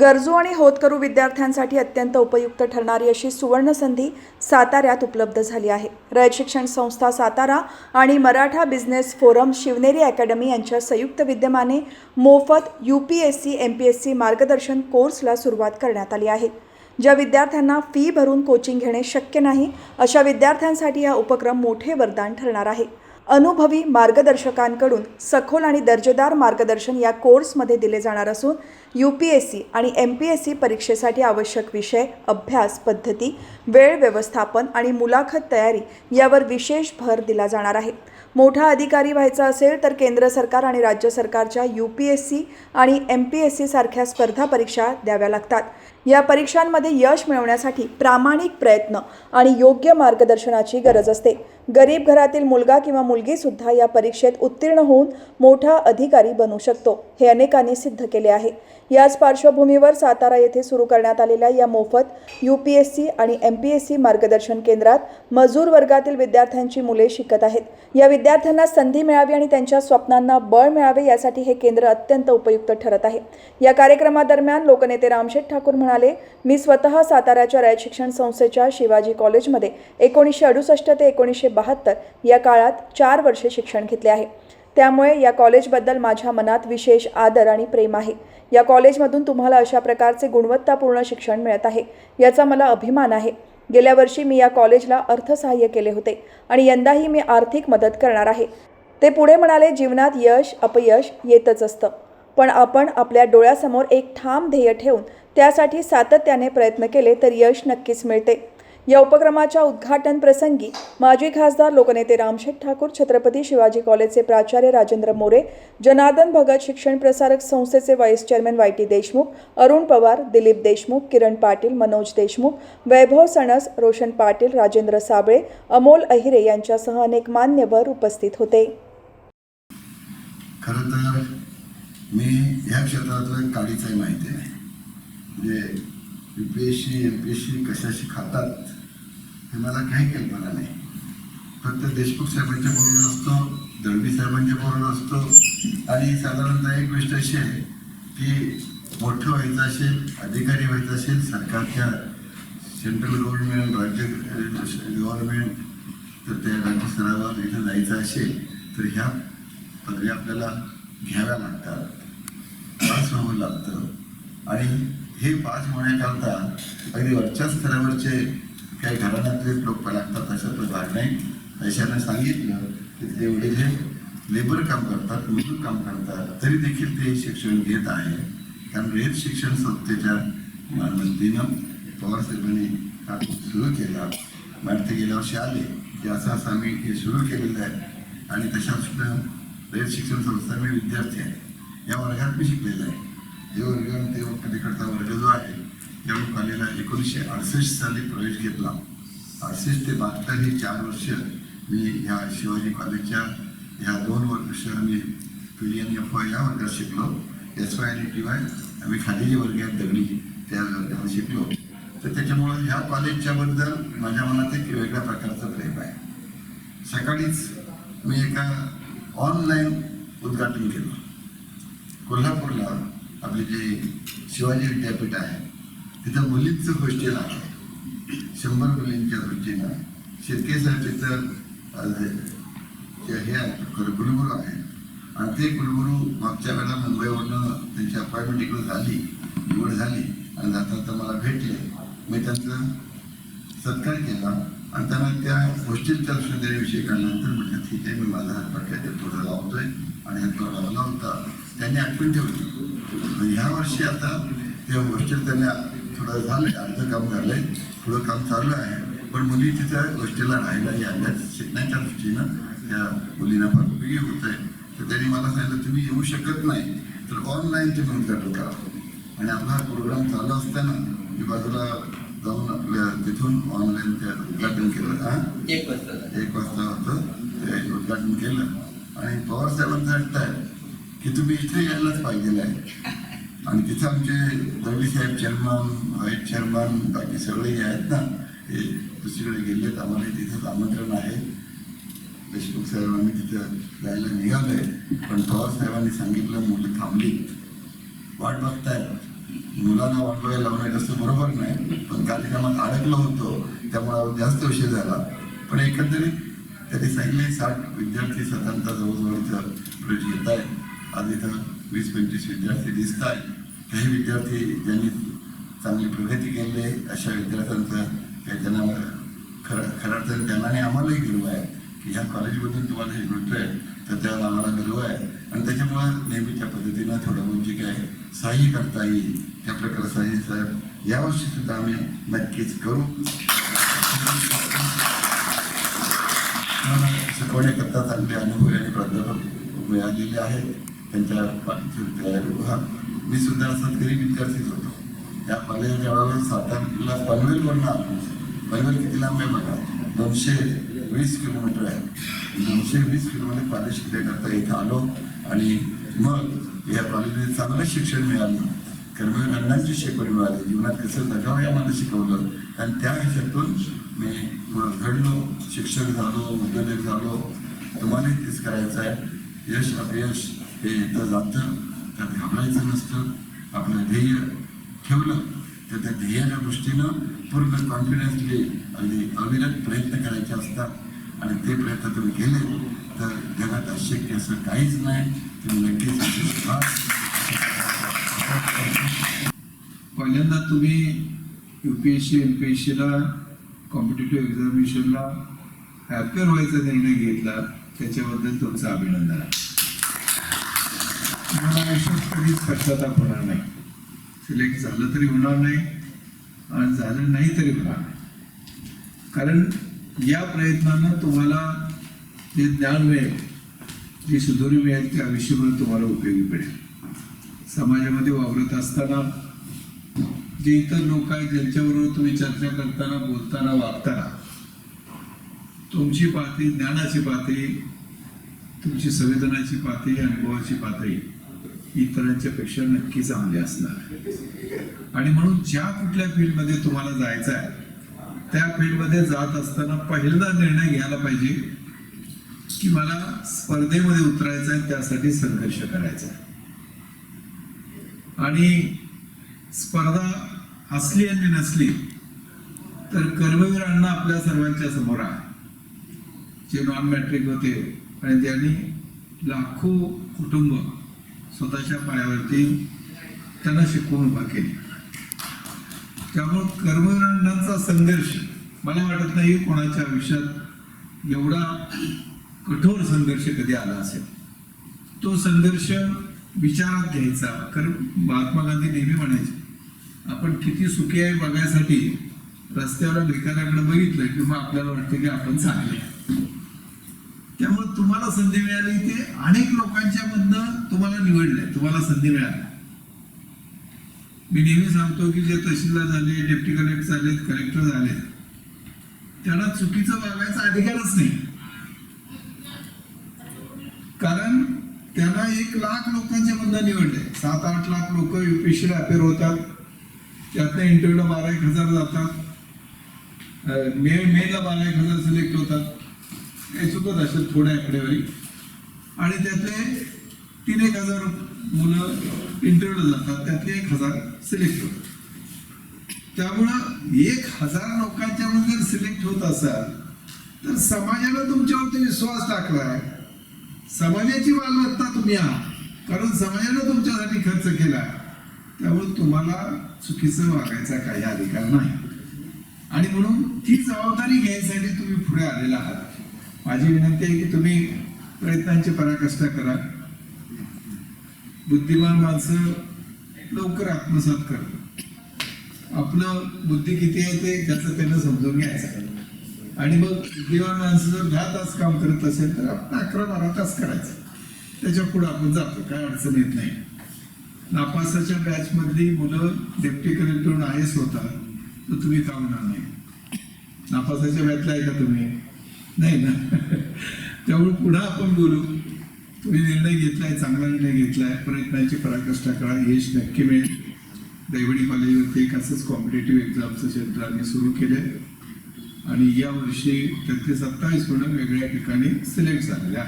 गरजू आणि होतकरू विद्यार्थ्यांसाठी अत्यंत उपयुक्त ठरणारी अशी सुवर्ण संधी साताऱ्यात उपलब्ध झाली आहे. रयत शिक्षण संस्था सातारा आणि Maratha business forum Shivneri academy यांच्या संयुक्त विद्यमाने मोफत U P S C M P S C मार्गदर्शन कोर्सला सुरुवात करण्यात आली आहे. ज्या विद्यार्थ्यांना फी भरून कोचिंग घेणे शक्य नाही अशा विद्यार्थ्यांसाठी हा उपक्रम मोठे वरदान ठरणार आहे. अनुभवी मार्गदर्शकांकडून सखोल आणि दर्जेदार मार्गदर्शन या कोर्समध्ये दिले जाणार असून यू पी एस सी आणि एम पी एस सी परीक्षेसाठी आवश्यक विषय अभ्यास पद्धती वेळ व्यवस्थापन आणि मुलाखत तयारी यावर विशेष भर दिला जाणार आहे. मोठा अधिकारी व्हायचा असेल तर केंद्र सरकार आणि राज्य सरकारच्या यू पी एस सी आणि एम पी एस सी सारख्या स्पर्धा परीक्षा द्याव्या लागतात. या परीक्षांमध्ये यश मिळवण्यासाठी प्रामाणिक प्रयत्न आणि योग्य मार्गदर्शनाची गरज असते. गरीब घरातील मुलगा किंवा मुलगीसुद्धा या परीक्षेत उत्तीर्ण होऊन मोठा अधिकारी बनू शकतो हे अनेकांनी सिद्ध केले आहे. याच पार्श्वभूमीवर सातारा येथे सुरू करण्यात आलेल्या या मोफत यू पी एस सी आणि एम पी एस सी मार्गदर्शन केंद्रात मजूर वर्गातील विद्यार्थ्यांची मुले शिकत आहेत. या विद्यार्थ्यांना संधी मिळावी आणि त्यांच्या स्वप्नांना बळ मिळावे यासाठी हे केंद्र अत्यंत उपयुक्त ठरत आहे. या कार्यक्रमादरम्यान लोकनेते रामशेठ ठाकूर म्हणाले मी स्वतः साताऱ्याच्या रयत शिक्षण संस्थेच्या शिवाजी कॉलेजमध्ये एकोणीसशे अडुसष्ट ते एकोणीसशे बहात्तर या काळात चार वर्षे शिक्षण घेतले आहे. त्यामुळे या कॉलेजबद्दल माझ्या मनात विशेष आदर आणि प्रेम आहे. या कॉलेजमधून तुम्हाला अशा प्रकारचे गुणवत्तापूर्ण शिक्षण मिळत आहे याचा मला अभिमान आहे. गेल्या वर्षी मी या कॉलेजला अर्थसहाय्य केले होते आणि यंदाही मी आर्थिक मदत करणार आहे. ते पुढे म्हणाले जीवनात यश अपयश येतच असतं. पण आपण आपल्या डोळ्यासमोर एक ठाम ध्येय ठेवून त्यासाठी सातत्याने प्रयत्न केले तर यश नक्कीच मिळते. या उपक्रमाच्या उद्घाटन प्रसंगी माजी खासदार लोकनेते रामशेठ ठाकूर छत्रपती शिवाजी कॉलेजचे प्राचार्य राजेंद्र मोरे जनार्दन भगत शिक्षण प्रसारक संस्थेचे vice chairman Y T Deshmukh Arun Pawar Dilip Deshmukh Kiran Patil Manoj Deshmukh Vaibhav Sanas Roshan Patil Rajendra Sable Amol Ahire यांच्यासह अनेक मान्यवर उपस्थित होते. मी ह्या क्षेत्रातलं काडीचंही माहिती नाही म्हणजे U P S C M P S C कशाशी खातात हे मला काही कल्पना नाही. फक्त देशमुख साहेबांच्या बरोबर असतो दळवी साहेबांच्या बरोबर असतो. आणि साधारणतः एक गोष्ट अशी आहे की मोठं व्हायचं असेल अधिकारी व्हायचं असेल सरकारच्या सेंट्रल गव्हर्नमेंट राज्य गव्हर्नमेंट तर त्या राज्य स्तरावर इथं जायचं असेल तर ह्या पदव्या आपल्याला घ्याव्या लागतात. पास व्हावं लागतं. आणि हे पास होण्याकरता अगदी वरच्या स्तरावरचे काही घराण्यातलेच लोक लागतात असं तो भाग नाही. अशानं सांगितलं की ते एवढे जे लेबर काम करतात मजूर काम करतात तरी देखील ते शिक्षण घेत आहे. कारण रेत शिक्षण संस्थेच्या मदतीनं पवारसाहेबांनी हा सुरू केला मॅडम गेल्या वर्षी आले की असं असं आम्ही हे सुरू केलेलं आहे. आणि तशा सुद्धा रयत शिक्षण संस्था मी विद्यार्थी आहे. या वर्गात मी शिकलेला आहे? हे वर्ग आणि ते पलीकडचा वर्ग जो आहे. त्यामुळे कॉलेजला एकोणीसशे अडसष्ट साली प्रवेश घेतला. अडसष्ट ते बहात्तर ही चार वर्ष मी ह्या शिवाजी कॉलेजच्या ह्या दोन वर्ष मी पी एन एफ वाय या वर्गात शिकलो. एस वाय आणि टी वाय आम्ही खाली जे वर्ग आहेत दगडी त्या वर्गात शिकलो. तर त्याच्यामुळं ह्या कॉलेजच्याबद्दल माझ्या मनात एक वेगळ्या प्रकारचं प्रेम आहे. सकाळीच मी एका ऑनलाईन उद्घाटन केलं. कोल्हापूरला आपले जे शिवाजी विद्यापीठ आहे तिथं मुलींचं गोष्टी आहे. शंभर मुलींच्या दृष्टीनं शेतकेसाठीचं साहेब हे आहे कुलगुरू आहे. आणि ते कुलगुरू मागच्या वेळेला मुंबईवरनं त्यांची अपॉइंटमेंट इकडं झाली निवड झाली आणि जाता तर मला भेटले. मी त्यांचा सत्कार केला आणि त्यांना त्या हॉस्टेलच्या सुविधेविषयी काढल्यानंतर म्हटलं ठीक आहे मी माझा हातपाट ते थोडं लावतोय आणि हातपाट लावला होता त्यांनी आठवण ठेवली. आणि ह्या वर्षी आता ते हॉस्टेल त्यांनी थोडं झालं अर्ध काम झालंय थोडं काम चालू आहे. पण मुली तिथं हॉस्टेलला राहायला याव्यात शिकण्याच्या दृष्टीनं त्या मुलींना फार उपयोगी होत आहे तर त्यांनी मला सांगितलं तुम्ही येऊ शकत नाही तर ऑनलाईन तुम्ही उद्घाटन करा. आणि आपला प्रोग्राम चालू असताना मी बाजूला जाऊन आपल्या तिथून ऑनलाईन ते उद्घाटन केलं. हा एक वाजता. एक वाजता होतं ते उद्घाटन केलं. आणि पवार साहेबांचं की तुम्ही इथे यायलाच पाहिजे आहे आणि तिथं आमचे Dalvi Saheb chairman vice chairman बाकी सगळे आहेत ना हे दुसरीकडे गेलेत आम्हाला तिथंच आमंत्रण आहे. देशमुख साहेब आम्ही तिथं जायला निघालोय. पण पवार साहेबांनी सांगितलं मुलं थांबली. वाट बघताय मुलांना वाटवायला लावणं तसं बरोबर नाही पण कार्यक्रमात अडकलो होतो. त्यामुळे जास्त विषय झाला. पण एकंदरीत त्यांनी सांगितले साठ विद्यार्थी साधारणतः जवळजवळ प्रवेश घेत आहेत आज इथं वीस पंचवीस विद्यार्थी दिसत आहेत काही विद्यार्थी ज्यांनी चांगली प्रगती केली आहे अशा विद्यार्थ्यांचं काही त्यांना खरं खरं अर्थाने त्यांना आणि आम्हालाही गर्व आहे की ह्या कॉलेजमधून तुम्हाला हे मिळतंय तर त्याला आम्हाला गर्व आहे. आणि त्याच्यामुळं नेहमीच्या पद्धतीनं थोडं म्हणजे काय सहाय्य करता येईल. त्या प्रकारे सहाय्य साहेब यावर्षी सुद्धा आम्ही नक्कीच करू. शिकवण्याकरता चांगले अनुभव आणि प्राध्यापक मिळालेले आहेत. त्यांच्या पाठीशी मी सुद्धा असा विद्यार्थीच होतो त्या कॉलेजच्या वेळेला सातारला पनवेलवरनं आलो पनवेल किती लांब आहे बघा दोनशे वीस किलोमीटर आहे. दोनशे वीस किलोमीटर कॉलेज शिकण्याकरता इथं आलो आणि मग या कॉलेजमध्ये चांगलं शिक्षण मिळालं कर्मवीर अण्णांची शिकवण मिळाली जीवनात कसं जगावं या मला शिकवलं आणि त्या ह्याच्यातून मी घडलो शिक्षक झालो उद्योजक झालो तुम्हालाही तेच करायचं आहे यश अपयश हे येतं जातं त्यात घाबरायचं नसतं. आपलं ध्येय ठेवलं तर त्या ध्येयाच्या दृष्टीनं पूर्ण कॉन्फिडन्सली अगदी अविरत प्रयत्न करायचे असतात आणि ते प्रयत्न तुम्ही केले तर जगात अशक्य असं काहीच नाही. तुम्ही नक्कीच पहिल्यांदा तुम्ही U P S C M P S सीला कॉम्पिटेटिव्ह एक्झामिनेशनला हॅपियर व्हायचा निर्णय घेतला त्याच्याबद्दल तुमचं अभिनंदन. आहे तुम्हाला कधीच पश्चाताप होणार नाही. सिलेक्ट झालं तरी होणार नाही आणि झालं नाही तरी होणार नाही. कारण या प्रयत्नांना तुम्हाला जे ज्ञान मिळेल जी सुधोरी मिळेल ते आयुष्यभर तुम्हाला उपयोगी पडेल. समाजामध्ये वावरत असताना जे इतर लोक आहेत ज्यांच्याबरोबर तुम्ही चर्चा करताना बोलताना वागताना तुमची पातळी ज्ञानाची पातळी तुमची संवेदनाची पातळी अनुभवाची पातळी इतरांच्या पेक्षा नक्की चांगली असणार. आणि म्हणून ज्या कुठल्या फील्डमध्ये तुम्हाला जायचं आहे त्या फील्डमध्ये जात असताना पहिल्यांदा निर्णय घ्यायला पाहिजे की मला स्पर्धेमध्ये उतरायचं आहे त्यासाठी संघर्ष करायचा आहे. आणि स्पर्धा असली आणि नसली तर कर्मवीर अण्णा आपल्या सर्वांच्या समोर आहे. जे नॉन मॅट्रिक होते आणि त्यांनी लाखो कुटुंब स्वतःच्या पायावरती त्यांना शिकवून उभा केली. त्यामुळं कर्मकांडांचा संघर्ष मला वाटत नाही कोणाच्या आयुष्यात एवढा कठोर संघर्ष कधी आला असेल. तो संघर्ष विचारात घ्यायचा. कारण महात्मा गांधी नेहमी म्हणायचे आपण किती सुखी आहे बघायसाठी रस्त्यावर भिकाऱ्याकडे बघितलं किंवा आपल्याला वाटतं की आपण चांगले आहे. तुम्हाला संधी मिळाली ते अनेक लोकांच्या मधनं तुम्हाला निवडलंय तुम्हाला संधी मिळाली. मी नेहमी सांगतो की जे तहसीलदार झाले डेप्टी कलेक्टर झालेत कलेक्टर झाले त्यांना चुकीचं वागायचा अधिकारच नाही. कारण त्यांना एक लाख लोकांच्या मधनं निवडले सात आठ लाख लोक युपीएससीला अपेअर होतात. त्यातनं इंटरव्ह्यूला बारा एक हजार जातात. मे मेला बारा एक हजार सिलेक्ट होतात. हे चुकत असेल थोड्या आकडेवारी. आणि त्यातले तीन एक हजार मुलं इंटरव्ह्यूला जातात त्यातले एक हजार सिलेक्ट होतात. त्यामुळं एक हजार लोकांच्या जर सिलेक्ट होत असाल तर समाजाला तुमच्यावरती विश्वास टाकलाय. समाजाची मालमत्ता तुम्ही आहात. कारण समाजानं तुमच्यासाठी खर्च केला त्यामुळे तुम्हाला चुकीचं वागायचा काही अधिकार नाही. आणि म्हणून ती जबाबदारी घ्यायसाठी तुम्ही पुढे आलेला आहात. माझी विनंती आहे की तुम्ही प्रयत्नांची पराकाष्ठा करा. बुद्धिमान माणसं लवकर आत्मसात करतात आपलं बुद्धी किती आहे ते त्याचं त्यानं समजून घ्यायचं. आणि मग बुद्धिमान माणसं जर दहा तास काम करत असेल तर आपण अकरा बारा तास करायचं. त्याच्या पुढे आपण जातो काय अडचण येत नाही. नापासाच्या बॅच मधली मुलं डेप्टी कलेक्टर आय एस होता तर तुम्ही का नाही? नापासाच्या बॅचला आहे का तुम्ही? नाही ना. त्यामुळे पुढं आपण बोलू. तुम्ही निर्णय घेतलाय चांगला निर्णय घेतलाय प्रयत्नाची पराकाष्ठा करा यश नक्की मिळेल. दैवडी कॉलेजवरती एक असंच कॉम्पिटेटिव्ह एक्झामचं क्षेत्र आम्ही सुरू आहे आणि यावर्षी त्यातले सत्तावीस मुलं वेगळ्या ठिकाणी सिलेक्ट झालेल्या